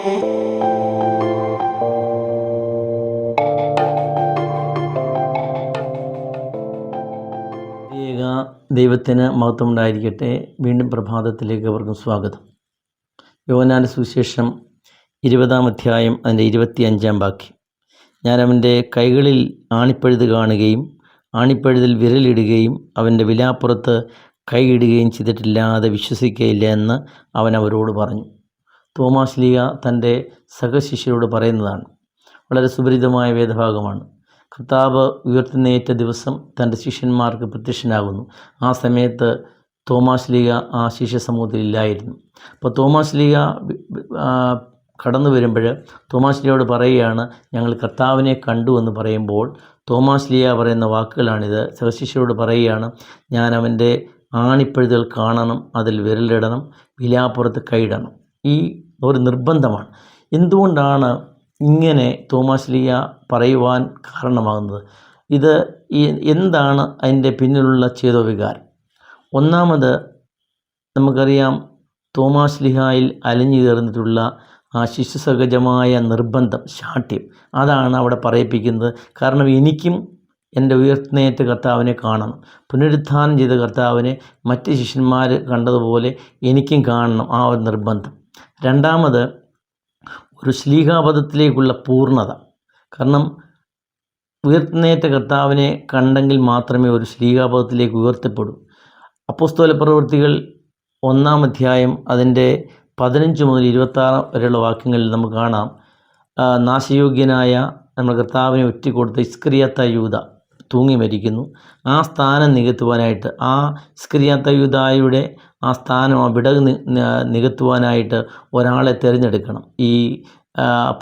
ദൈവത്തിന് മഹത്വം ഉണ്ടായിരിക്കട്ടെ വീണ്ടും പ്രഭാതത്തിലേക്ക് അവർക്കും സ്വാഗതം. യോനാന സുവിശേഷം ഇരുപതാം അധ്യായം അതിന്റെ ഇരുപത്തി അഞ്ചാം ബാക്കി ഞാൻ അവന്റെ കൈകളിൽ ആണിപ്പഴുത് കാണുകയും ആണിപ്പഴുതിൽ വിരലിടുകയും അവന്റെ വിലാപ്പുറത്ത് കൈയിടുകയും ചെയ്തിട്ടില്ലാതെ വിശ്വസിക്കുകയില്ല എന്ന് അവൻ അവരോട് പറഞ്ഞു. തോമാസ് ലീഗ തന്റെ സഹശിഷ്യരോട് പറയുന്നതാണ്. വളരെ സുപരിതമായ വേദഭാഗമാണ്. കർത്താവ് ഉയർത്തുന്നേറ്റ ദിവസം തന്റെ ശിഷ്യന്മാർക്ക് പ്രത്യക്ഷനാകുന്നു. ആ സമയത്ത് തോമാസ് ലീഗ ആ ശിഷ്യ സമൂഹത്തിൽ ഇല്ലായിരുന്നു. അപ്പോൾ തോമാസ് ലീഗ കടന്നു വരുമ്പോൾ തോമാസ് ലീഗയോട് പറയുകയാണ് ഞങ്ങൾ കർത്താവിനെ കണ്ടു എന്ന് പറയുമ്പോൾ തോമാസ് ലീഗ പറയുന്ന വാക്കുകളാണിത്. സഹശിഷ്യരോട് പറയുകയാണ് ഞാൻ അവന്റെ ആണിപ്പഴുതുകൾ കാണണം അതിൽ വിരലിടണം വിലാപ്പുറത്ത് കൈയിടണം ഈ ഒരു നിർബന്ധമാണ്. എന്തുകൊണ്ടാണ് ഇങ്ങനെ തോമാസ് ലിയ പറയുവാൻ കാരണമാകുന്നത്? ഇത് എന്താണ് അതിന്റെ പിന്നിലുള്ള ചേതോവികാരം? ഒന്നാമത് നമുക്കറിയാം തോമാസ് ലിഹായിൽ അലിഞ്ഞു ചേർന്നിട്ടുള്ള ആ ശിശുസഹജമായ നിർബന്ധം ശാഠ്യം അതാണ് അവിടെ പറയിപ്പിക്കുന്നത്. കാരണം എനിക്കും എന്റെ ഉയർത്തുന്നേറ്റ കർത്താവിനെ കാണണം. പുനരുത്ഥാനം ചെയ്ത കർത്താവിനെ മറ്റ് ശിഷ്യന്മാർ കണ്ടതുപോലെ എനിക്കും കാണണം ആ ഒരു നിർബന്ധം. രണ്ടാമത് ഒരു ശ്ലീഹാപദത്തിലേക്കുള്ള പൂർണത. കാരണം ഉയർത്തുന്നേറ്റ കർത്താവിനെ കണ്ടെങ്കിൽ മാത്രമേ ഒരു ശ്ലീഹാപദത്തിലേക്ക് ഉയർത്തപ്പെടൂ. അപ്പോസ്തോല പ്രവൃത്തികൾ ഒന്നാം അധ്യായം അതിന്റെ പതിനഞ്ച് മുതൽ ഇരുപത്താറ് വരെയുള്ള വാക്യങ്ങളിൽ നമുക്ക് കാണാം. നാശയോഗ്യനായ നമ്മുടെ കർത്താവിനെ ഒറ്റിക്കൊടുത്ത ഇസ്ക്രിയാത്ത യൂത. തൂങ്ങി മരിക്കുന്നു. ആ സ്ഥാനം നികത്തുവാനായിട്ട് ആ ഇസ്ക്രിയാത്ത യൂതായുടെ ആ സ്ഥാനം ആ വിടവ് നികത്തുവാനായിട്ട് ഒരാളെ തിരഞ്ഞെടുക്കണം. ഈ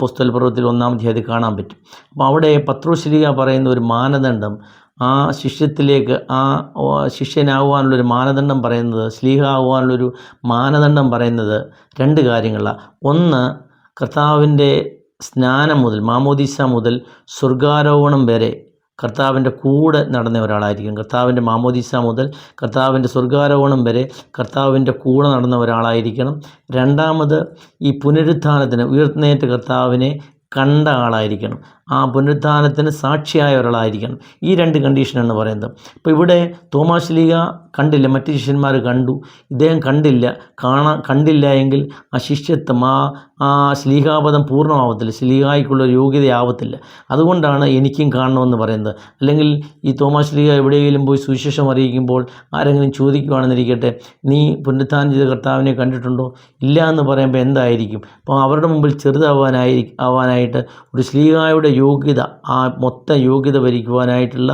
പുസ്തക പർവത്തിൽ ഒന്നാം തീയതി കാണാൻ പറ്റും. അപ്പോൾ അവിടെ പത്രോശ്രീക പറയുന്ന ഒരു മാനദണ്ഡം ആ ശിഷ്യത്തിലേക്ക് ആ ശിഷ്യനാകുവാനുള്ളൊരു മാനദണ്ഡം പറയുന്നത് സ്ലീഹ ആകുവാനുള്ളൊരു മാനദണ്ഡം പറയുന്നത് രണ്ട് കാര്യങ്ങളാണ് ഒന്ന് കർത്താവിന്റെ സ്നാനം മുതൽ മാമോദിസ മുതൽ സ്വർഗാരോഹണം വരെ കർത്താവിന്റെ കൂടെ നടന്ന ഒരാളായിരിക്കും. കർത്താവിന്റെ മാമോദിസ മുതൽ കർത്താവിന്റെ സ്വർഗാരോഹണം വരെ കർത്താവിന്റെ കൂടെ നടന്ന ഒരാളായിരിക്കണം. രണ്ടാമത് ഈ പുനരുത്ഥാനത്തിന് ഉയർത്തുന്നേറ്റ കർത്താവിനെ കണ്ട ആളായിരിക്കണം. ആ പുനരുത്ഥാനത്തിന് സാക്ഷിയായ ഒരാളായിരിക്കണം. ഈ രണ്ട് കണ്ടീഷനാണ് പറയുന്നത്. ഇപ്പോൾ ഇവിടെ തോമാശ്ലീഗ കണ്ടില്ല മറ്റ് ശിഷ്യന്മാർ കണ്ടു. ഇദ്ദേഹം കണ്ടില്ല. കാണാൻ കണ്ടില്ല എങ്കിൽ ആ ശിഷ്യത്വം ആ ആ ശ്ലീഹാപദം പൂർണമാവത്തില്ല. ശ്ലീഹായിക്കുള്ള യോഗ്യതയാവത്തില്ല അതുകൊണ്ടാണ് എനിക്കും കാണണമെന്ന് പറയുന്നത്. അല്ലെങ്കിൽ ഈ തോമാശ്ലീഹ എവിടെയെങ്കിലും പോയി സുവിശേഷം അറിയിക്കുമ്പോൾ ആരെങ്കിലും ചോദിക്കുകയാണെന്നിരിക്കട്ടെ നീ പുനരുത്ഥാനം ചെയ്ത കർത്താവിനെ കണ്ടിട്ടുണ്ടോ? ഇല്ല എന്ന് പറയുമ്പോൾ എന്തായിരിക്കും? അപ്പോൾ അവരുടെ മുമ്പിൽ ചെറുതാവാനായി ആവാനായിട്ട് ഒരു ശ്ലീഹായുടെ യോഗ്യത ആ മൊത്ത യോഗ്യത ഭരിക്കുവാനായിട്ടുള്ള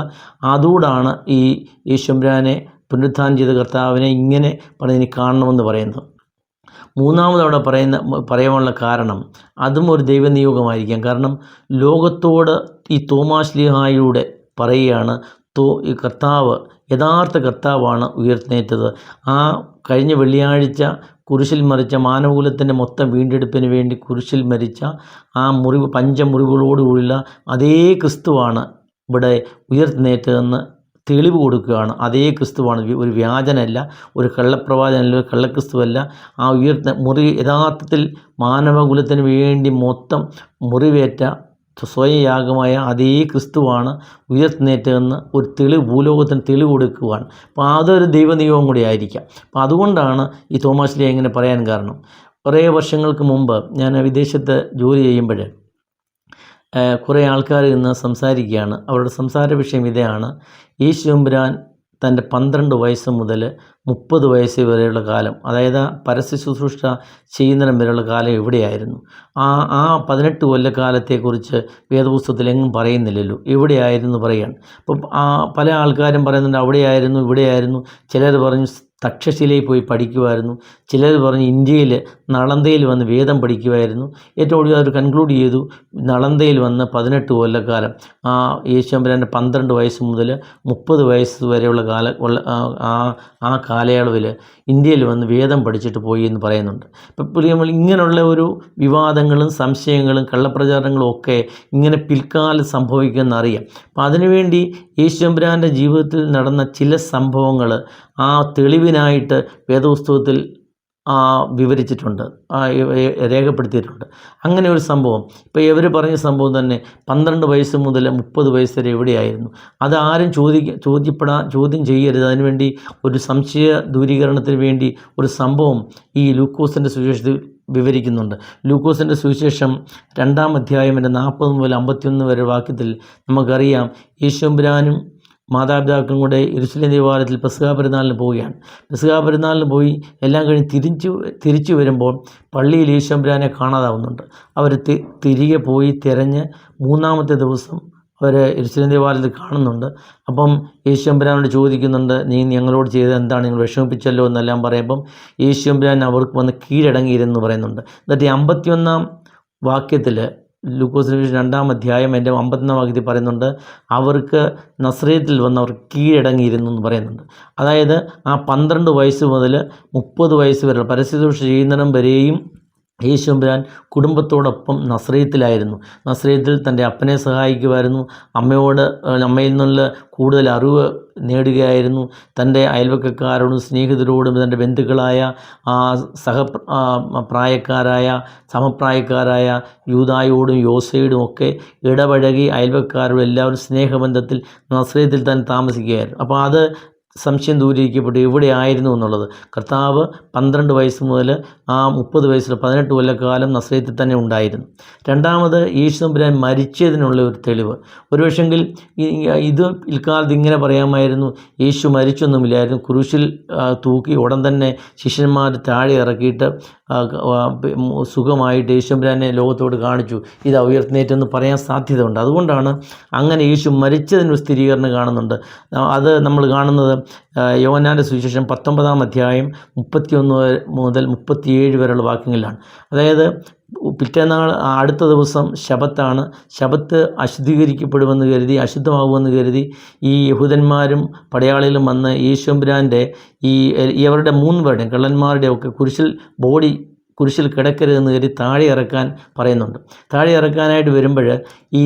അതുകൊണ്ടാണ് ഈ യേശുരാനെ പുനരുത്ഥാനം ചെയ്ത കർത്താവിനെ ഇങ്ങനെ പറഞ്ഞതിന് കാണണമെന്ന് പറയുന്നത്. മൂന്നാമത് അവിടെ പറയുന്ന പറയാനുള്ള കാരണം അതും ഒരു ദൈവനിയോഗമായിരിക്കാം. കാരണം ലോകത്തോട് ഈ തോമാശ്ലിഹായിലൂടെ പറയുകയാണ് തോ ഈ കർത്താവ് യഥാർത്ഥ കർത്താവാണ് ഉയർത്തേറ്റത് ആ കഴിഞ്ഞ വെള്ളിയാഴ്ച കുരിശിൽ മരിച്ച മാനവകുലത്തിന്റെ മൊത്തം വീണ്ടെടുപ്പിന് വേണ്ടി കുരിശിൽ മരിച്ച ആ മുറിവ് പഞ്ചമുറിവുകളോടുകൂടിയുള്ള അതേ ക്രിസ്തുവാണ് ഇവിടെ ഉയർത്തുന്നേറ്റതെന്ന് തെളിവ് കൊടുക്കുകയാണ്. അതേ ക്രിസ്തുവാണ്. ഒരു വ്യാജനല്ല ഒരു കള്ളപ്രവാചനല്ല ഒരു കള്ളക്രിസ്തുവല്ല. ആ ഉയർത്ത മുറി യഥാർത്ഥത്തിൽ മാനവകുലത്തിന് വേണ്ടി മൊത്തം മുറിവേറ്റ സ്വയയാഗമായ അതേ ക്രിസ്തുവാണ് ഉയർത്തുന്നേറ്റതെന്ന് ഒരു തെളിവ് ഭൂലോകത്തിന് തെളിവ് കൊടുക്കുവാണ് അപ്പോൾ അതൊരു ദൈവനിയോഗം കൂടി ആയിരിക്കാം. അപ്പോൾ അതുകൊണ്ടാണ് ഈ തോമാശ്ലി ഇങ്ങനെ പറയാൻ കാരണം. കുറേ വർഷങ്ങൾക്ക് മുമ്പ് ഞാൻ വിദേശത്ത് ജോലി ചെയ്യുമ്പോൾ കുറേ ആൾക്കാർ ഇന്ന് സംസാരിക്കുകയാണ്. അവരുടെ സംസാര വിഷയം ഇതാണ്. യേശുമ്പുരാൻ തന്റെ പന്ത്രണ്ട് വയസ്സ് മുതൽ മുപ്പത് വയസ്സ് വരെയുള്ള കാലം അതായത് പരസ്യ ശുശ്രൂഷ ചെയ്യുന്നിടം വരെയുള്ള കാലം എവിടെയായിരുന്നു? ആ ആ പതിനെട്ട് കൊല്ലക്കാലത്തെക്കുറിച്ച് വേദപുസ്തകത്തിൽ എങ്ങും പറയുന്നില്ലല്ലോ. എവിടെയായിരുന്നു പറയുകയാണ് അപ്പം ആ പല ആൾക്കാരും പറയുന്നുണ്ട് അവിടെയായിരുന്നു ഇവിടെയായിരുന്നു. ചിലർ പറഞ്ഞു തക്ഷശിലയിൽ പോയി പഠിക്കുമായിരുന്നു ചിലർ പറഞ്ഞ് ഇന്ത്യയിൽ നളന്തയിൽ വന്ന് വേദം പഠിക്കുമായിരുന്നു ഏറ്റവും ഒടുവിൽ അവർ കൺക്ലൂഡ് ചെയ്തു നളന്തയിൽ വന്ന് പതിനെട്ട് കൊല്ലക്കാലം. ആ യേശുമ്പരാന്റെ പന്ത്രണ്ട് വയസ്സ് മുതൽ മുപ്പത് വയസ്സ് വരെയുള്ള കാല ആ ആ കാലയളവിൽ ഇന്ത്യയിൽ വന്ന് വേദം പഠിച്ചിട്ട് പോയി എന്ന് പറയുന്നുണ്ട്. ഇപ്പം നമ്മൾ ഇങ്ങനെയുള്ള ഒരു വിവാദങ്ങളും സംശയങ്ങളും കള്ളപ്രചാരണങ്ങളും ഒക്കെ ഇങ്ങനെ പിൽക്കാലം സംഭവിക്കുമെന്ന് അറിയാം അപ്പം അതിനുവേണ്ടി യേശുമ്പരാന്റെ ജീവിതത്തിൽ നടന്ന ചില സംഭവങ്ങൾ ആ തെളിവിനായിട്ട് വേദപുസ്തകത്തിൽ വിവരിച്ചിട്ടുണ്ട്. രേഖപ്പെടുത്തിയിട്ടുണ്ട്. അങ്ങനെ ഒരു സംഭവം. ഇപ്പോൾ ഇവർ പറഞ്ഞ സംഭവം തന്നെ പന്ത്രണ്ട് വയസ്സ് മുതൽ മുപ്പത് വയസ്സ് വരെ എവിടെയായിരുന്നു? അത് ആരും ചോദിക്ക ചോദ്യപ്പെടാൻ ചോദ്യം ചെയ്യരുത്. അതിനുവേണ്ടി ഒരു സംശയ ദൂരീകരണത്തിന് വേണ്ടി ഒരു സംഭവം ഈ ലൂക്കോസിന്റെ സുവിശേഷത്തിൽ വിവരിക്കുന്നുണ്ട്. ലൂക്കോസിന്റെ സുവിശേഷം രണ്ടാം അധ്യായം എന്റെ നാൽപ്പത് മുതൽ അമ്പത്തിയൊന്ന് വരെ വാക്യത്തിൽ നമുക്കറിയാം. യേശുമ്പുരാനും മാതാപിതാക്കളും കൂടെ ഇരുശലേം ദേവാലയത്തിൽ പെസ്കാ പെരുന്നാളിന് പോവുകയാണ്. പെസ്കാ പെരുന്നാളിന് പോയി എല്ലാം കഴിഞ്ഞ് തിരിച്ചു തിരിച്ചു വരുമ്പോൾ പള്ളിയിൽ ഈശ്വരാനെ കാണാതാവുന്നുണ്ട്. അവർ തിരികെ പോയി തിരഞ്ഞ് മൂന്നാമത്തെ ദിവസം അവർ ഇരുശലേം ദേവാലയത്തിൽ കാണുന്നുണ്ട്. അപ്പം യേശുമ്പരാനോട് ചോദിക്കുന്നുണ്ട് നീ ഞങ്ങളോട് ചെയ്തത് എന്താണ്? നിങ്ങൾ വിഷമിപ്പിച്ചല്ലോ എന്നെല്ലാം പറയുമ്പം യേശുമ്പരാൻ അവർക്ക് വന്ന് കീഴടങ്ങിയിരുന്നു പറയുന്നുണ്ട്. എന്നിട്ട് അമ്പത്തിയൊന്നാം വാക്യത്തിൽ ലൂക്കോസിന് രണ്ടാം അധ്യായം എന്റെ അമ്പത്തൊന്നാം പകുതി പറയുന്നുണ്ട് അവർക്ക് നസ്രയത്തിൽ വന്നവർ കീഴടങ്ങിയിരുന്നു എന്ന് പറയുന്നുണ്ട്. അതായത് ആ പന്ത്രണ്ട് വയസ്സ് മുതൽ മുപ്പത് വയസ്സ് വരെ പരസ്യദോഷ ചെയ്യുന്നിടം വരെയും യേശുമ്പുരാൻ കുടുംബത്തോടൊപ്പം നസ്രയത്തിലായിരുന്നു. നസ്രയത്തിൽ തന്റെ അപ്പനെ സഹായിക്കുമായിരുന്നു. അമ്മയോട് അമ്മയിൽ നിന്നുള്ള കൂടുതൽ അറിവ് നേടുകയായിരുന്നു. തന്റെ അയൽവക്കക്കാരോടും സ്നേഹിതരോടും തന്റെ ബന്ധുക്കളായ സഹ പ്രായക്കാരായ സമപ്രായക്കാരായ യൂതായോടും യോസയോടും ഒക്കെ ഇടപഴകി അയൽവക്കാരോടും എല്ലാവരും സ്നേഹബന്ധത്തിൽ നസ്രയത്തിൽ തന്നെ താമസിക്കുകയായിരുന്നു. അപ്പോൾ അത് സംശയം ദൂരീകരിക്കപ്പെട്ടു. എവിടെ ആയിരുന്നു എന്നുള്ളത്. കർത്താവ് പന്ത്രണ്ട് വയസ്സ് മുതൽ ആ മുപ്പത് വയസ്സിൽ പതിനെട്ട് കൊല്ലക്കാലം നസ്രയത്തിൽ തന്നെ ഉണ്ടായിരുന്നു. രണ്ടാമത് തമ്പുരാൻ മരിച്ചതിനുള്ള ഒരു തെളിവ്. ഒരുപക്ഷെങ്കിൽ ഇത് ഇൽക്കാലത്ത് ഇങ്ങനെ പറയാമായിരുന്നു യേശു മരിച്ചൊന്നുമില്ലായിരുന്നു. കുരിശിൽ തൂക്കി ഉടൻ തന്നെ ശിഷ്യന്മാർ താഴെ ഇറക്കിയിട്ട് സുഖമായിട്ട് യേശുമ്പരാനെ ലോകത്തോട് കാണിച്ചു. ഇത് ഉയർത്തുന്നേറ്റെന്ന് പറയാൻ സാധ്യതയുണ്ട്. അതുകൊണ്ടാണ് അങ്ങനെ യേശു മരിച്ചതിനൊരു സ്ഥിരീകരണം കാണുന്നുണ്ട്. അത് നമ്മൾ കാണുന്നത് യോനാന്റെ സുവിശേഷം പത്തൊമ്പതാം അധ്യായം മുപ്പത്തിയൊന്ന് മുതൽ മുപ്പത്തിയേഴ് വരെയുള്ള വാക്യങ്ങളിലാണ്. അതായത് പിറ്റേന്നാൾ അടുത്ത ദിവസം ശബത്താണ്. ശബത്ത് അശുദ്ധീകരിക്കപ്പെടുമെന്ന് കരുതി അശുദ്ധമാകുമെന്ന് കരുതി ഈ യഹൂദന്മാരും പടയാളികളും വന്ന് യേശുബ്രാന്റെ ഈ ഇവരുടെ മൂന്ന് പേരുടെയും കള്ളന്മാരുടെ ഒക്കെ കുരിശിൽ ബോഡി കുരിശിൽ കിടക്കരുതെന്ന് കരുതി താഴെ ഇറക്കാൻ പറയുന്നുണ്ട്. താഴെ ഇറക്കാനായിട്ട് വരുമ്പോൾ ഈ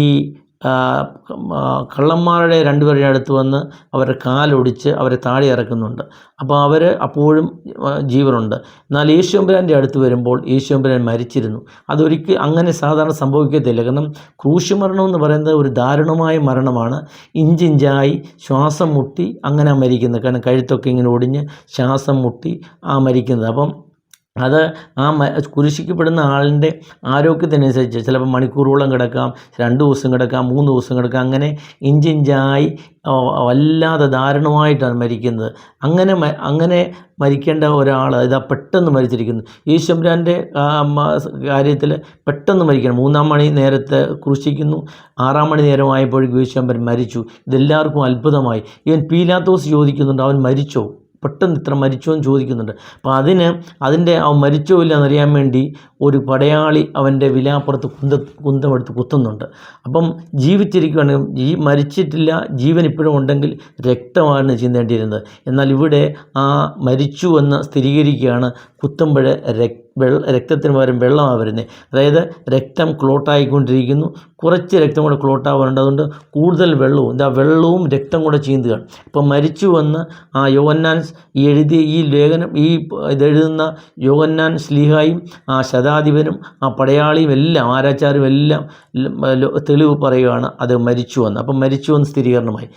കള്ളന്മാരുടെ രണ്ടുപേരുടെ അടുത്ത് വന്ന് അവരുടെ കാലൊടിച്ച് അവരെ താഴെ ഇറക്കുന്നുണ്ട്. അപ്പോൾ അവർ അപ്പോഴും ജീവനുണ്ട്. എന്നാൽ യേശുവമ്പരാന്റെ അടുത്ത് വരുമ്പോൾ യേശുവമ്പരാൻ മരിച്ചിരുന്നു. അതൊരിക്കൽ അങ്ങനെ സാധാരണ സംഭവിക്കത്തില്ല. കാരണം ക്രൂശ് മരണം എന്ന് പറയുന്നത് ഒരു ദാരുണമായ മരണമാണ്. ഇഞ്ചിഞ്ചായി ശ്വാസം മുട്ടി അങ്ങനെ മരിക്കുന്നത്. കാരണം കഴുത്തൊക്കെ ഇങ്ങനെ ഒടിഞ്ഞ് ശ്വാസം മുട്ടി ആ മരിക്കുന്നത്. അപ്പം അത് ആ കുരിശിക്കപ്പെടുന്ന ആളിന്റെ ആരോഗ്യത്തിനനുസരിച്ച് ചിലപ്പോൾ മണിക്കൂറോളം കിടക്കാം രണ്ട് ദിവസം കിടക്കാം മൂന്ന് ദിവസം കിടക്കാം അങ്ങനെ ഇഞ്ചിഞ്ചായി വല്ലാതെ ദാരുണമായിട്ടാണ് മരിക്കുന്നത്. അങ്ങനെ അങ്ങനെ മരിക്കേണ്ട ഒരാൾ ഇതാ പെട്ടെന്ന് മരിച്ചിരിക്കുന്നു. ഈശ്വരാന്റെ കാര്യത്തിൽ പെട്ടെന്ന് മരിക്കണം. മൂന്നാം മണി നേരത്തെ ക്രൂശിക്കുന്നു. ആറാം മണി നേരമായപ്പോഴേക്കും ഈശ്വരൻ മരിച്ചു. ഇതെല്ലാവർക്കും അത്ഭുതമായി. ഇവൻ പീലാത്തോസ് ചോദിക്കുന്നുണ്ട് അവൻ മരിച്ചോ? പെട്ടെന്ന് ഇത്ര മരിച്ചോ എന്ന് ചോദിക്കുന്നുണ്ട്. അപ്പോൾ അതിന് അതിന്റെ അവൻ മരിച്ചോ ഇല്ല എന്നറിയാൻ വേണ്ടി ഒരു പടയാളി അവന്റെ വിലാപ്പുറത്ത് കുന്ത കുന്തമെടുത്ത് കുത്തുന്നുണ്ട്. അപ്പം ജീവിച്ചിരിക്കുകയാണെങ്കിൽ ജീ മരിച്ചിട്ടില്ല ജീവൻ ഇപ്പോഴും ഉണ്ടെങ്കിൽ രക്തമാണ് ചിന്തേണ്ടിയിരുന്നത്. എന്നാൽ ഇവിടെ ആ മരിച്ചു എന്ന് സ്ഥിരീകരിക്കുകയാണ് കുത്തുമ്പോൾ രക് വെള്ള രക്തത്തിന് പകരം വെള്ളമാണ് വരുന്നത്. അതായത് രക്തം ക്ലോട്ടായിക്കൊണ്ടിരിക്കുന്നു കുറച്ച് രക്തം കൂടെ ക്ലോട്ടാവാറുണ്ട് അതുകൊണ്ട് കൂടുതൽ വെള്ളവും എന്താ വെള്ളവും രക്തം കൂടെ ചീന്തുകയാണ്. ഇപ്പം മരിച്ചു വന്ന് ആ യോഹന്നാൻ ഈ എഴുതിയ ഈ ലേഖനം ഈ ഇതെഴുതുന്ന യോഹന്നാൻ സ്ലീഹായും ആ ശതാധിപനും ആ പടയാളിയും എല്ലാം ആരാച്ചാരും എല്ലാം തെളിവ് പറയുകയാണ് അത് മരിച്ചു വന്ന്. അപ്പം മരിച്ചു വന്ന് സ്ഥിരീകരണമായി.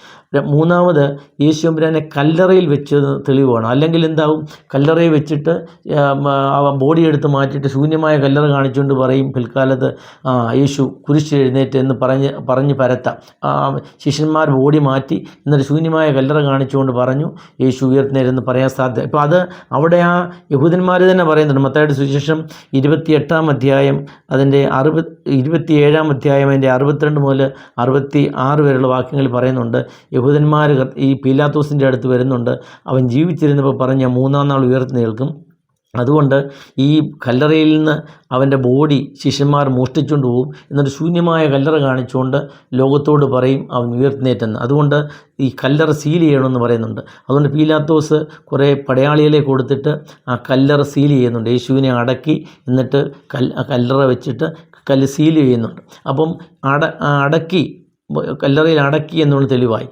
മൂന്നാമത് യേശുബ്രാനെ കല്ലറയിൽ വെച്ച് തെളിവാണ്. അല്ലെങ്കിൽ എന്താവും? കല്ലറയിൽ വെച്ചിട്ട് ബോഡി എടുത്ത് മാറ്റിയിട്ട് ശൂന്യമായ കല്ലറ കാണിച്ചുകൊണ്ട് പറയും പിൽക്കാലത്ത് യേശു കുരിശ് എഴുന്നേറ്റ് എന്ന് പറഞ്ഞ് പറഞ്ഞ് പരത്താം. ശിഷ്യന്മാർ ബോഡി മാറ്റി എന്നിട്ട് ശൂന്യമായ കല്ലറ കാണിച്ചുകൊണ്ട് പറഞ്ഞു യേശു ഉയർത്തുന്നേരെന്ന് പറയാൻ സാധ്യത ഇപ്പോൾ അത് അവിടെ ആ യഹൂദന്മാർ തന്നെ പറയുന്നുണ്ട്. മത്തായുടെ സുവിശേഷം ഇരുപത്തിയെട്ടാം അധ്യായം അതിന്റെ അറുപത് ഇരുപത്തിയേഴാം അധ്യായം അതിന്റെ അറുപത്തിരണ്ട് മുതൽ അറുപത്തി ആറ് വരെയുള്ള വാക്യങ്ങളിൽ പറയുന്നുണ്ട്. യഹൂദന്മാർ ഈ പീലാത്തോസിന്റെ അടുത്ത് വരുന്നുണ്ട്. അവൻ ജീവിച്ചിരുന്നപ്പോൾ പറഞ്ഞ മൂന്നാം നാൾ ഉയർത്തുന്നേൽക്കും അതുകൊണ്ട് ഈ കല്ലറയിൽ നിന്ന് അവന്റെ ബോഡി ശിഷ്യന്മാർ മോഷ്ടിച്ചുകൊണ്ട് പോകും എന്നിട്ട് ശൂന്യമായ കല്ലറ കാണിച്ചുകൊണ്ട് ലോകത്തോട് പറയും അവൻ ഉയർത്തുന്നേറ്റെന്ന് അതുകൊണ്ട് ഈ കല്ലറ സീൽ ചെയ്യണമെന്ന് പറയുന്നുണ്ട്. അതുകൊണ്ട് പീലാത്തോസ് കുറേ പടയാളികളെ കൊടുത്തിട്ട് ആ കല്ലറ സീൽ ചെയ്യുന്നുണ്ട്. യേശുവിനെ അടക്കി എന്നിട്ട് കല്ലറ വെച്ചിട്ട് കല്ല് സീൽ ചെയ്യുന്നുണ്ട്. അപ്പം അട അടക്കി കല്ലറയിൽ അടക്കി എന്നുള്ള തെളിവായി.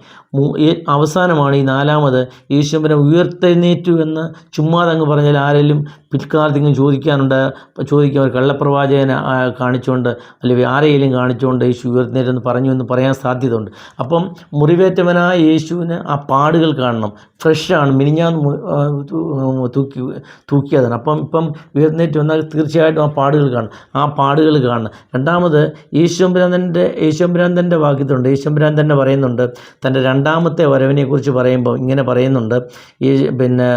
അവസാനമാണ് ഈ നാലാമത് യേശുബനെ ഉയർത്തെഴുന്നേറ്റു എന്ന് ചുമ്മാതെ അങ്ങ് പറഞ്ഞാൽ ആരെങ്കിലും പിൽക്കാലത്തെങ്കിലും ചോദിക്കാനുണ്ട് ചോദിക്കാൻ ഒരു കള്ളപ്രവാചകനെ കാണിച്ചുകൊണ്ട് അല്ലെങ്കിൽ ആരെയും കാണിച്ചുകൊണ്ട് യേശു ഉയർത്തുന്നേറ്റെന്ന് പറഞ്ഞു എന്ന് പറയാൻ സാധ്യതയുണ്ട്. അപ്പം മുറിവേറ്റവനായ യേശുവിന് ആ പാടുകൾ കാണണം. ഫ്രഷാണ്. മിനിഞ്ഞാന്ന് തൂക്കി തൂക്കിയതാണ്. അപ്പം ഇപ്പം ഉയർന്നേറ്റ് വന്നാൽ തീർച്ചയായിട്ടും ആ പാടുകൾ കാണും. ആ പാടുകൾ കാണണം രണ്ടാമത് ഈശ്വംഭ്രാന്തന്റെ ഈശ്വംഭ്രാന്തന്റെ വാക്യത്തിലുണ്ട്. യേശുമ്പരാൻ തന്നെ പറയുന്നുണ്ട്. തന്റെ രണ്ടാമത്തെ വരവിനെക്കുറിച്ച് പറയുമ്പോൾ ഇങ്ങനെ പറയുന്നുണ്ട്. ഈ പിന്നെ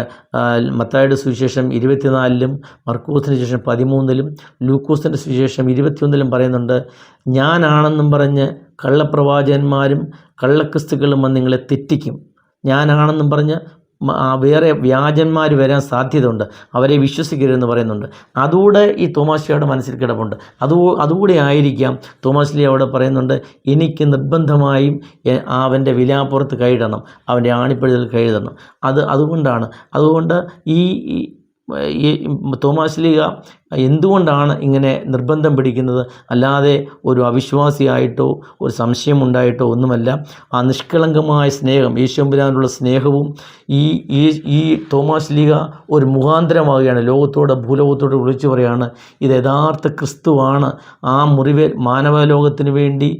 മത്തായുടെ സുവിശേഷം ഇരുപത്തിനാലിലും മർക്കൂസിന് ശേഷം പതിമൂന്നിലും ലൂക്കോസിന്റെ സുവിശേഷം ഇരുപത്തിയൊന്നിലും പറയുന്നുണ്ട്. ഞാനാണെന്നും പറഞ്ഞ് കള്ളപ്രവാചകന്മാരും കള്ളക്രിസ്തുക്കളും വന്ന് നിങ്ങളെ തെറ്റിക്കും. ഞാനാണെന്നും പറഞ്ഞ് വേറെ വ്യാജന്മാർ വരാൻ സാധ്യതയുണ്ട്. അവരെ വിശ്വസിക്കരുതെന്ന് പറയുന്നുണ്ട്. അതുകൂടെ ഈ തോമാശ്ലിയുടെ മനസ്സിൽ കിടപ്പുണ്ട്. അതു അതുകൂടെ ആയിരിക്കാം തോമാശ്ലി അവിടെ പറയുന്നുണ്ട് എനിക്ക് നിർബന്ധമായും അവന്റെ വിലാപ്പുറത്ത് കൈയിടണം അവന്റെ ആണിപ്പഴുതിൽ കൈയിടണം അത് അതുകൊണ്ടാണ്. അതുകൊണ്ട് ഈ ഈ തോമാശ്ലീഹ എന്തുകൊണ്ടാണ് ഇങ്ങനെ നിർബന്ധം പിടിക്കുന്നത്? അല്ലാതെ ഒരു അവിശ്വാസിയായിട്ടോ ഒരു സംശയമുണ്ടായിട്ടോ ഒന്നുമല്ല. ആ നിഷ്കളങ്കമായ സ്നേഹം യേശുമ്പുരാനുള്ള സ്നേഹവും ഈ ഈ ഈ തോമാശ്ലീഹ ഒരു മുഖാന്തരമാവുകയാണ്. ലോകത്തോട് ഭൂലോകത്തോട് വിളിച്ചു പറയാണ് ഇത് യഥാർത്ഥ ക്രിസ്തുവാണ്. ആ മുറിവേ മാനവലോകത്തിന് വേണ്ടി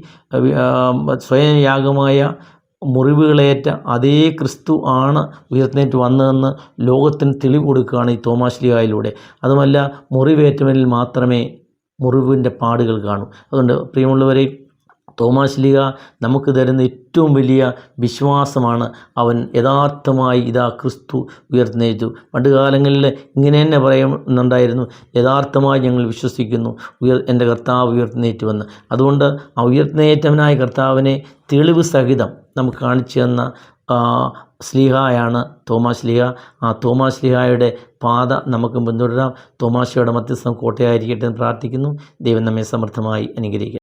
സ്വയം യാഗമായ മുറിവുകളേറ്റ അതേ ക്രിസ്തു ആണ് ഉയർത്തേറ്റ് വന്നതെന്ന് ലോകത്തിന് തെളിവ് കൊടുക്കുകയാണ് ഈ തോമാശ്ലിഹായിലൂടെ അതുമല്ല മുറിവേറ്റവനിൽ മാത്രമേ മുറിവിന്റെ പാടുകൾ കാണൂ. അതുകൊണ്ട് പ്രിയമുള്ളവരെ തോമാശ്ലിഹ നമുക്ക് തരുന്ന ഏറ്റവും വലിയ വിശ്വാസമാണ് അവൻ യഥാർത്ഥമായി ഇതാ ക്രിസ്തു ഉയർന്നേറ്റു പണ്ട് കാലങ്ങളിൽ ഇങ്ങനെ തന്നെ പറയുന്നുണ്ടായിരുന്നു യഥാർത്ഥമായി ഞങ്ങൾ വിശ്വസിക്കുന്നു ഉയർ എന്റെ കർത്താവ് ഉയർന്നേറ്റുവെന്ന് അതുകൊണ്ട് ആ ഉയർന്നേറ്റവനായ കർത്താവിനെ തെളിവ് സഹിതം നമുക്ക് കാണിച്ചു തന്ന സ്ലിഹായാണ് സ്ലീഹ. ആ തോമാസ് സ്ലീഹായുടെ പാത നമുക്ക് പിന്തുടരാം തോമാശയുടെ മധ്യസ്ഥം കോട്ടയായിരിക്കട്ടെ എന്ന് പ്രാർത്ഥിക്കുന്നു. ദൈവം നമ്മെ സമൃദ്ധമായി അനുഗ്രഹിക്കട്ടെ.